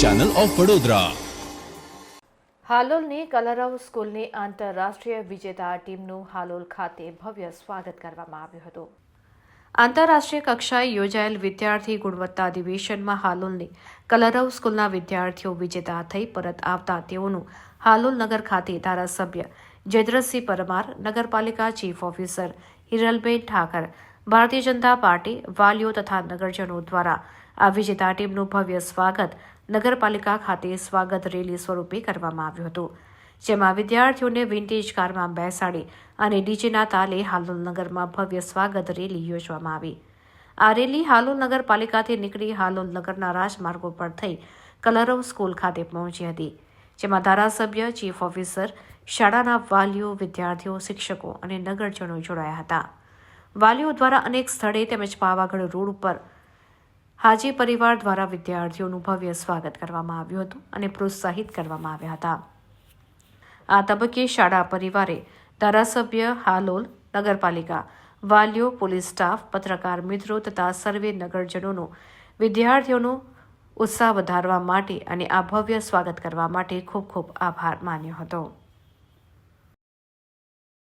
Channel of Vadodara હાલોલની કલરવ સ્કૂલની આંતરરાષ્ટ્રીય વિજેતા ટીમનું હાલોલ ખાતે ભવ્ય સ્વાગત કરવામાં આવ્યું હતું. આંતરરાષ્ટ્રીય કક્ષાએ યોજાયેલ વિદ્યાર્થી ગુણવત્તા અધિવેશનમાં હાલોલની કલરવ સ્કૂલના વિદ્યાર્થીઓ વિજેતા થઈ પરત આવતા તેઓનું હાલોલ નગર ખાતે ધારાસભ્ય જયદ્રસિંહ પરમાર, નગરપાલિકા chief officer Hiralben Thakar Bharatiya Janata party, વાલીઓ તથા નગરજનો દ્વારા આ વિજેતા ટીમનું ભવ્ય સ્વાગત નગરપાલિકા ખાતે સ્વાગત રેલી સ્વરૂપે કરવામાં આવ્યું હતું, જેમાં વિદ્યાર્થીઓને વિન્ટેજ કારમાં બેસાડી અને ડીજેના તાલે હાલોલ નગરમાં ભવ્ય સ્વાગત રેલી યોજવામાં આવી. આ રેલી હાલોલ નગરપાલિકાથી નીકળી હાલોલ નગરના રાજમાર્ગો પર થઈ કલરવ સ્કૂલ ખાતે પહોંચી હતી, જેમાં ધારાસભ્ય, ચીફ ઓફિસર, શાળાના વાલીઓ, વિદ્યાર્થીઓ, શિક્ષકો અને નગરજનો જોડાયા હતા. વાલીઓ દ્વારા અનેક સ્થળે તેમજ પાવાગઢ રોડ ઉપર હાજી પરિવાર દ્વારા વિદ્યાર્થીઓનું ભવ્ય સ્વાગત કરવામાં આવ્યું હતું અને પ્રોત્સાહિત કરવામાં આવ્યા હતા. આ તબક્કે શાળા પરિવારે ધારાસભ્ય હાલોલ, નગરપાલિકા, વાલીઓ, પોલીસ સ્ટાફ, પત્રકાર મિત્રો તથા સર્વે નગરજનોનો વિદ્યાર્થીઓનો ઉત્સાહ વધારવા માટે અને આ ભવ્ય સ્વાગત કરવા માટે ખૂબ ખૂબ આભાર માન્યો હતો.